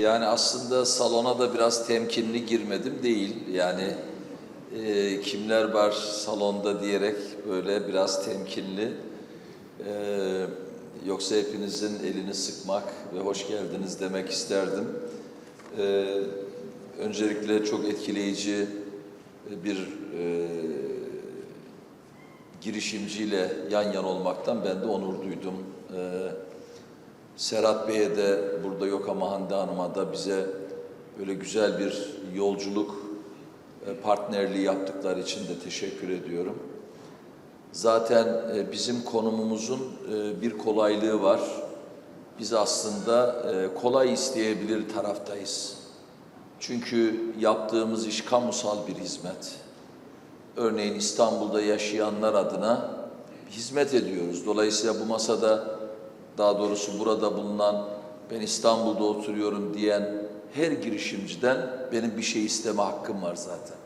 Yani aslında salona da biraz temkinli girmedim değil. Yani e, kimler var salonda diyerek böyle biraz temkinli. E, yoksa hepinizin elini sıkmak ve hoş geldiniz demek isterdim. E, öncelikle çok etkileyici bir e, girişimciyle yan yana olmaktan ben de onur duydum. E, Serhat Bey'e de burada yok ama Hande Hanım'a da bize böyle güzel bir yolculuk e, partnerliği yaptıkları için de teşekkür ediyorum. Zaten e, bizim konumumuzun e, bir kolaylığı var. Biz aslında kolay isteyebilir taraftayız. Çünkü yaptığımız iş kamusal bir hizmet. Örneğin İstanbul'da yaşayanlar adına hizmet ediyoruz. Dolayısıyla bu masada daha doğrusu burada bulunan ben İstanbul'da oturuyorum diyen her girişimciden benim bir şey isteme hakkım var zaten.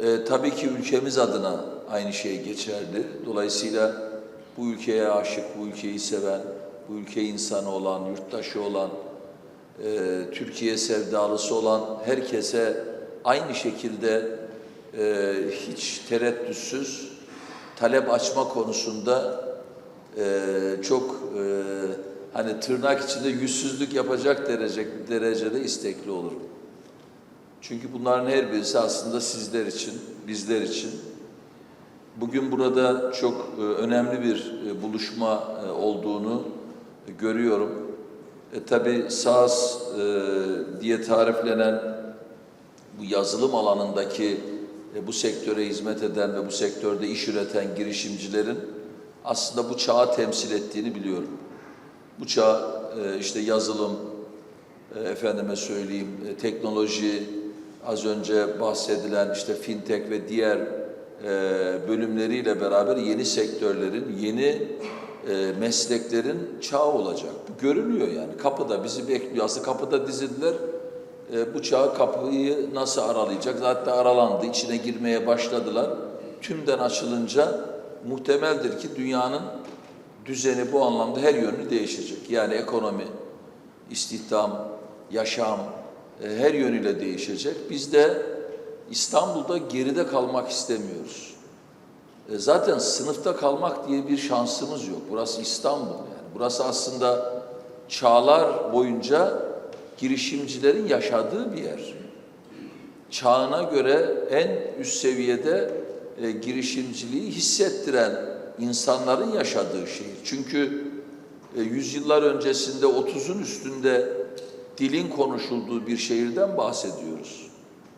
Ee, tabii ki ülkemiz adına aynı şey geçerli. Dolayısıyla bu ülkeye aşık, bu ülkeyi seven, bu ülke insanı olan, yurttaşı olan, e, Türkiye sevdalısı olan herkese aynı şekilde e, hiç tereddütsüz talep açma konusunda e, çok e, hani tırnak içinde yüzsüzlük yapacak derece, derecede istekli olurum. Çünkü bunların her birisi aslında sizler için, bizler için. Bugün burada çok e, önemli bir e, buluşma e, olduğunu e, görüyorum. E, tabii SaaS e, diye tariflenen bu yazılım alanındaki e, bu sektöre hizmet eden ve bu sektörde iş üreten girişimcilerin aslında bu çağı temsil ettiğini biliyorum. Bu çağ e, işte yazılım, e, efendime söyleyeyim e, teknoloji, az önce bahsedilen işte fintech ve diğer e, bölümleriyle beraber yeni sektörlerin, yeni e, mesleklerin çağı olacak. Bu görünüyor yani. Kapıda bizi bekliyor. Aslında kapıda dizildiler. E, bu çağı kapıyı nasıl aralayacak? Zaten aralandı. içine girmeye başladılar. Tümden açılınca muhtemeldir ki dünyanın düzeni bu anlamda her yönlü değişecek. Yani ekonomi, istihdam, yaşam e, her yönüyle değişecek. Biz de İstanbul'da geride kalmak istemiyoruz. E, zaten sınıfta kalmak diye bir şansımız yok. Burası İstanbul yani. Burası aslında çağlar boyunca girişimcilerin yaşadığı bir yer. Çağına göre en üst seviyede e, girişimciliği hissettiren insanların yaşadığı şehir. Çünkü e, yüzyıllar öncesinde 30'un üstünde dilin konuşulduğu bir şehirden bahsediyoruz.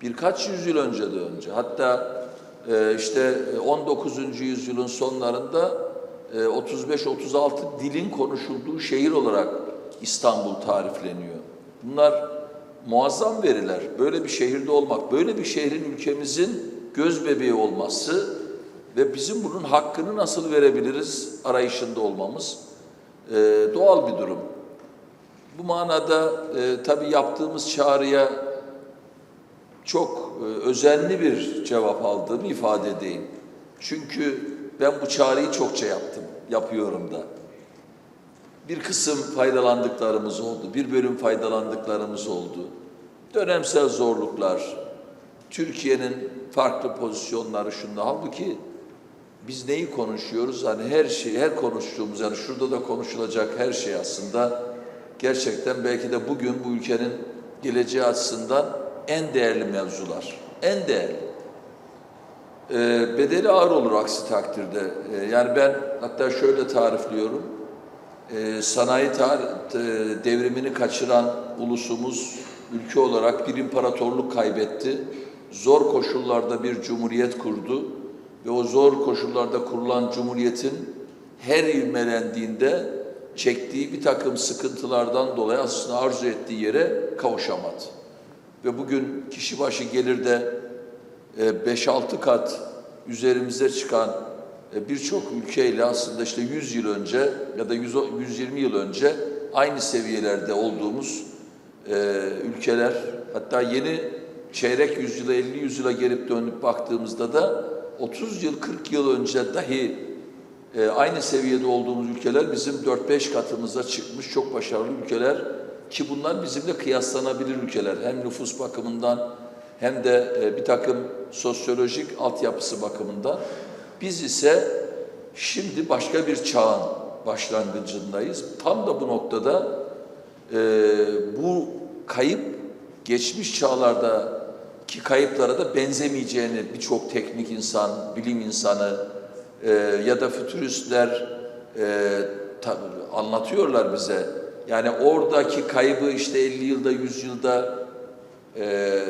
Birkaç yüzyıl önce de önce. Hatta e, işte 19. yüzyılın sonlarında e, 35-36 dilin konuşulduğu şehir olarak İstanbul tarifleniyor. Bunlar muazzam veriler. Böyle bir şehirde olmak, böyle bir şehrin ülkemizin göz bebeği olması ve bizim bunun hakkını nasıl verebiliriz arayışında olmamız e, doğal bir durum. Bu manada e, tabii yaptığımız çağrıya çok e, özenli bir cevap aldığımı ifade edeyim. Çünkü ben bu çağrıyı çokça yaptım, yapıyorum da. Bir kısım faydalandıklarımız oldu, bir bölüm faydalandıklarımız oldu. Dönemsel zorluklar, Türkiye'nin farklı pozisyonları şunda. Halbuki biz neyi konuşuyoruz? Hani her şey, her konuştuğumuz yani şurada da konuşulacak her şey aslında gerçekten belki de bugün bu ülkenin geleceği açısından en değerli mevzular. En değerli. Ee, bedeli ağır olur aksi takdirde. Ee, yani ben hatta şöyle tarifliyorum. Ee, sanayi tar- devrimini kaçıran ulusumuz ülke olarak bir imparatorluk kaybetti. Zor koşullarda bir cumhuriyet kurdu ve o zor koşullarda kurulan cumhuriyetin her ivmelendiğinde çektiği bir takım sıkıntılardan dolayı aslında arzu ettiği yere kavuşamadı. Ve bugün kişi başı gelirde 5-6 kat üzerimize çıkan e, birçok ülkeyle aslında işte 100 yıl önce ya da 100, 120 yıl önce aynı seviyelerde olduğumuz e, ülkeler hatta yeni çeyrek yüzyıla 50 yüzyıla gelip dönüp baktığımızda da 30 yıl 40 yıl önce dahi e, aynı seviyede olduğumuz ülkeler bizim 4-5 katımıza çıkmış çok başarılı ülkeler ki bunlar bizimle kıyaslanabilir ülkeler. Hem nüfus bakımından hem de e, bir takım sosyolojik altyapısı bakımından. Biz ise şimdi başka bir çağın başlangıcındayız. Tam da bu noktada e, bu kayıp geçmiş çağlarda ki kayıplara da benzemeyeceğini birçok teknik insan, bilim insanı e, ya da fütüristler e, ta- anlatıyorlar bize. Yani oradaki kaybı işte 50 yılda, 100 yılda e,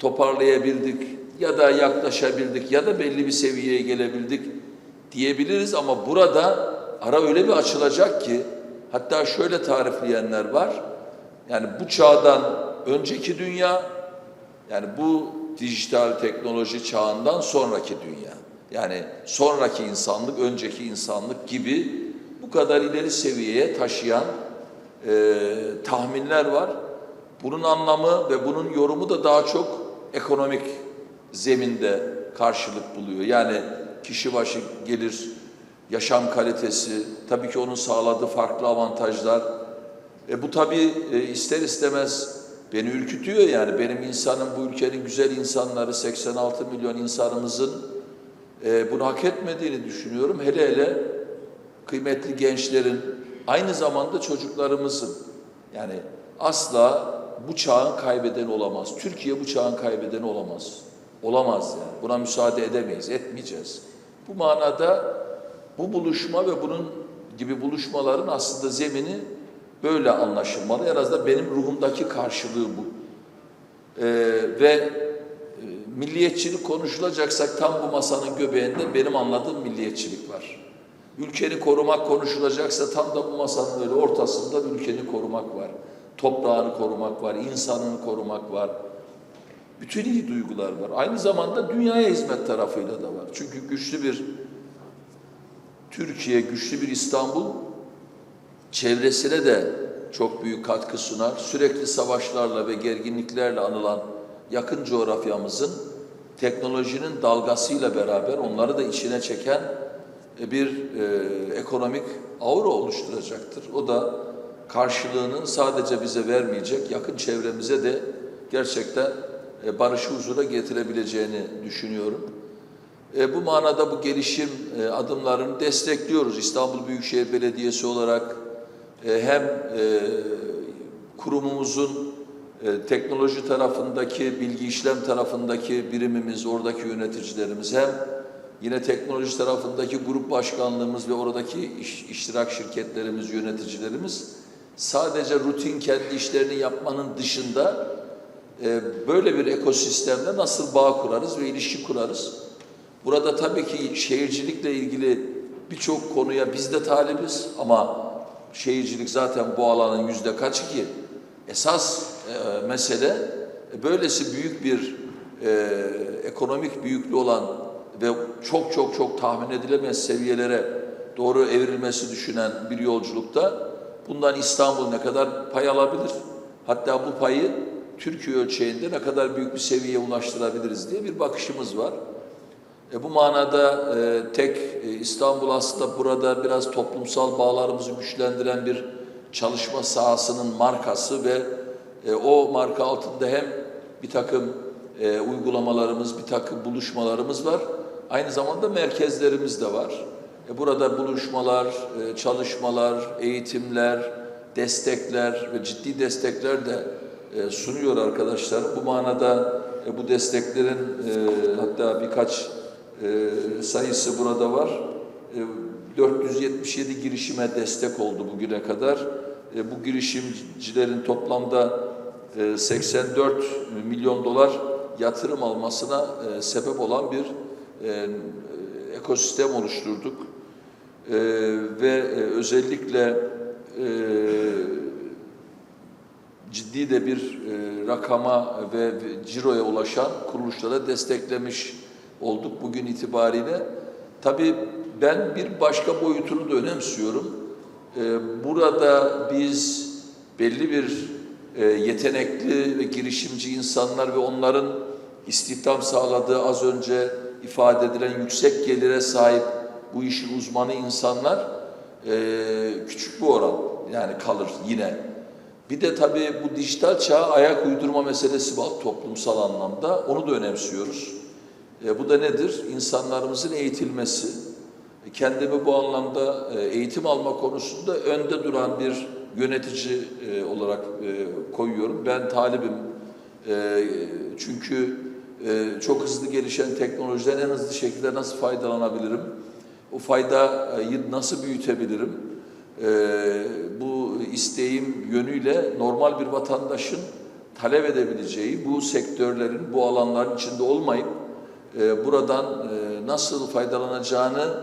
toparlayabildik ya da yaklaşabildik ya da belli bir seviyeye gelebildik diyebiliriz ama burada ara öyle bir açılacak ki hatta şöyle tarifleyenler var. Yani bu çağdan önceki dünya yani bu dijital teknoloji çağından sonraki dünya. Yani sonraki insanlık, önceki insanlık gibi bu kadar ileri seviyeye taşıyan e, tahminler var. Bunun anlamı ve bunun yorumu da daha çok ekonomik zeminde karşılık buluyor. Yani kişi başı gelir, yaşam kalitesi, tabii ki onun sağladığı farklı avantajlar. E bu tabii e, ister istemez beni ürkütüyor yani. Benim insanım, bu ülkenin güzel insanları, 86 milyon insanımızın e, bunu hak etmediğini düşünüyorum. Hele hele kıymetli gençlerin, aynı zamanda çocuklarımızın. Yani asla bu çağın kaybedeni olamaz. Türkiye bu çağın kaybedeni olamaz. Olamaz yani. Buna müsaade edemeyiz, etmeyeceğiz. Bu manada bu buluşma ve bunun gibi buluşmaların aslında zemini böyle anlaşılmalı. En azından benim ruhumdaki karşılığı bu. Ee, ve e, milliyetçilik konuşulacaksak tam bu masanın göbeğinde benim anladığım milliyetçilik var. Ülkeni korumak konuşulacaksa tam da bu masanın öyle ortasında ülkeni korumak var. Toprağını korumak var, insanını korumak var. Bütün iyi duygular var. Aynı zamanda dünyaya hizmet tarafıyla da var. Çünkü güçlü bir Türkiye, güçlü bir İstanbul çevresine de çok büyük katkı sunar. Sürekli savaşlarla ve gerginliklerle anılan yakın coğrafyamızın teknolojinin dalgasıyla beraber onları da içine çeken e, bir e, ekonomik aura oluşturacaktır. O da karşılığını sadece bize vermeyecek, yakın çevremize de gerçekten e, barışı huzura getirebileceğini düşünüyorum. E, bu manada bu gelişim e, adımlarını destekliyoruz. İstanbul Büyükşehir Belediyesi olarak hem e, kurumumuzun e, teknoloji tarafındaki, bilgi işlem tarafındaki birimimiz, oradaki yöneticilerimiz hem yine teknoloji tarafındaki grup başkanlığımız ve oradaki iş, iştirak şirketlerimiz, yöneticilerimiz sadece rutin kendi işlerini yapmanın dışında e, böyle bir ekosistemle nasıl bağ kurarız ve ilişki kurarız? Burada tabii ki şehircilikle ilgili birçok konuya biz de talibiz ama şehircilik zaten bu alanın yüzde kaçı ki? Esas e, mesele e, böylesi büyük bir e, ekonomik büyüklüğü olan ve çok çok çok tahmin edilemez seviyelere doğru evrilmesi düşünen bir yolculukta bundan İstanbul ne kadar pay alabilir? Hatta bu payı Türkiye ölçeğinde ne kadar büyük bir seviyeye ulaştırabiliriz diye bir bakışımız var. E, bu manada e, tek e, İstanbul aslında burada biraz toplumsal bağlarımızı güçlendiren bir çalışma sahasının markası ve e, o marka altında hem bir takım e, uygulamalarımız, bir takım buluşmalarımız var. Aynı zamanda merkezlerimiz de var. E, burada buluşmalar, e, çalışmalar, eğitimler, destekler ve ciddi destekler de e, sunuyor arkadaşlar. Bu manada e, bu desteklerin e, hatta birkaç e, sayısı burada var. E, 477 girişime destek oldu bugüne kadar. E, bu girişimcilerin toplamda e, 84 milyon dolar yatırım almasına e, sebep olan bir e, ekosistem oluşturduk. E, ve e, özellikle e, ciddi de bir e, rakama ve ciroya ulaşan kuruluşlara desteklemiş olduk bugün itibariyle. Tabii ben bir başka boyutunu da önemsiyorum. E, burada biz belli bir e, yetenekli ve girişimci insanlar ve onların istihdam sağladığı az önce ifade edilen yüksek gelire sahip bu işin uzmanı insanlar e, küçük bir oran yani kalır yine. Bir de tabii bu dijital çağa ayak uydurma meselesi var toplumsal anlamda. Onu da önemsiyoruz. E, bu da nedir? İnsanlarımızın eğitilmesi. E, Kendimi bu anlamda e, eğitim alma konusunda önde duran bir yönetici e, olarak koyuyorum. Ben talibim. Çünkü çok hızlı gelişen teknolojiden en hızlı şekilde nasıl faydalanabilirim? O faydayı nasıl büyütebilirim? Bu isteğim yönüyle normal bir vatandaşın talep edebileceği bu sektörlerin, bu alanların içinde olmayıp e, buradan e, nasıl faydalanacağını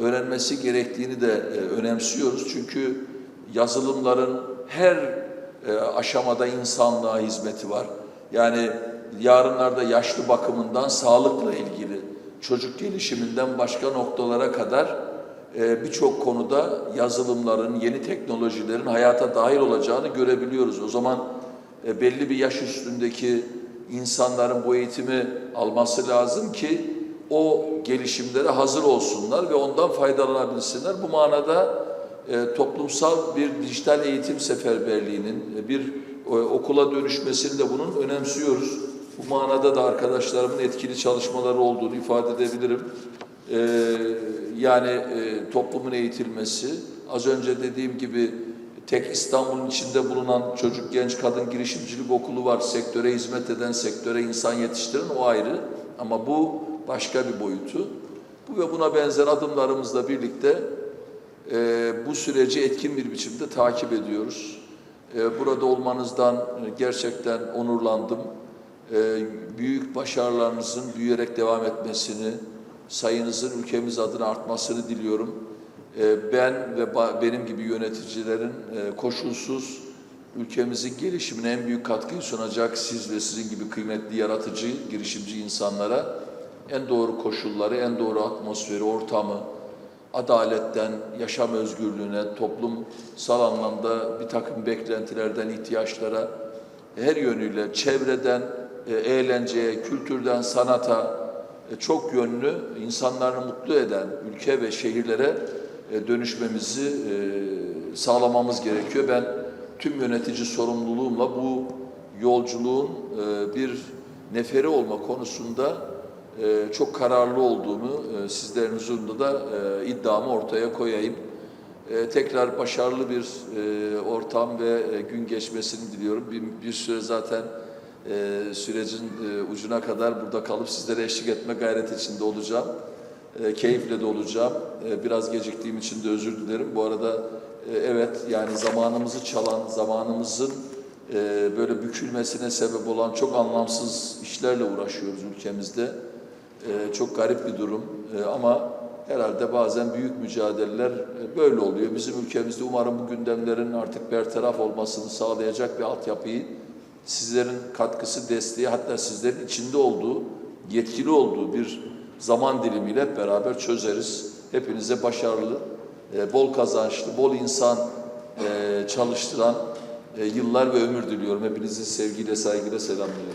öğrenmesi gerektiğini de e, önemsiyoruz. Çünkü yazılımların her aşamada insanlığa hizmeti var. Yani yarınlarda yaşlı bakımından sağlıkla ilgili, çocuk gelişiminden başka noktalara kadar birçok konuda yazılımların, yeni teknolojilerin hayata dahil olacağını görebiliyoruz. O zaman belli bir yaş üstündeki insanların bu eğitimi alması lazım ki o gelişimlere hazır olsunlar ve ondan faydalanabilsinler. Bu manada e, toplumsal bir dijital eğitim seferberliğinin e, bir e, okula dönüşmesini de bunun önemsiyoruz. Bu manada da arkadaşlarımın etkili çalışmaları olduğunu ifade edebilirim. E, yani e, toplumun eğitilmesi, az önce dediğim gibi tek İstanbul'un içinde bulunan çocuk, genç, kadın girişimcilik okulu var. Sektöre hizmet eden, sektöre insan yetiştiren o ayrı. Ama bu başka bir boyutu. Bu ve buna benzer adımlarımızla birlikte e, bu süreci etkin bir biçimde takip ediyoruz. E, burada olmanızdan e, gerçekten onurlandım. E, büyük başarılarınızın büyüyerek devam etmesini, sayınızın ülkemiz adına artmasını diliyorum. E, ben ve benim gibi yöneticilerin e, koşulsuz ülkemizin gelişimine en büyük katkıyı sunacak siz ve sizin gibi kıymetli yaratıcı, girişimci insanlara en doğru koşulları, en doğru atmosferi, ortamı, adaletten, yaşam özgürlüğüne, toplumsal anlamda bir takım beklentilerden, ihtiyaçlara her yönüyle çevreden, e, eğlenceye, kültürden, sanata e, çok yönlü, insanları mutlu eden ülke ve şehirlere dönüşmemizi e, sağlamamız gerekiyor. Ben tüm yönetici sorumluluğumla bu yolculuğun e, bir neferi olma konusunda e, çok kararlı olduğumu e, sizlerin huzurunda da e, iddiamı ortaya koyayım. E, tekrar başarılı bir e, ortam ve e, gün geçmesini diliyorum. Bir, süre zaten e, sürecin e, ucuna kadar burada kalıp sizlere eşlik etme gayreti içinde olacağım. E, keyifle de olacağım. E, biraz geciktiğim için de özür dilerim. Bu arada e, evet yani zamanımızı çalan, zamanımızın böyle bükülmesine sebep olan çok anlamsız işlerle uğraşıyoruz ülkemizde. Çok garip bir durum ama herhalde bazen büyük mücadeleler böyle oluyor. Bizim ülkemizde umarım bu gündemlerin artık bertaraf olmasını sağlayacak bir altyapıyı sizlerin katkısı, desteği hatta sizlerin içinde olduğu, yetkili olduğu bir zaman dilimiyle hep beraber çözeriz. Hepinize başarılı, e, bol kazançlı, bol insan e, çalıştıran e, yıllar ve ömür diliyorum. Hepinizi sevgiyle, saygıyla selamlıyorum.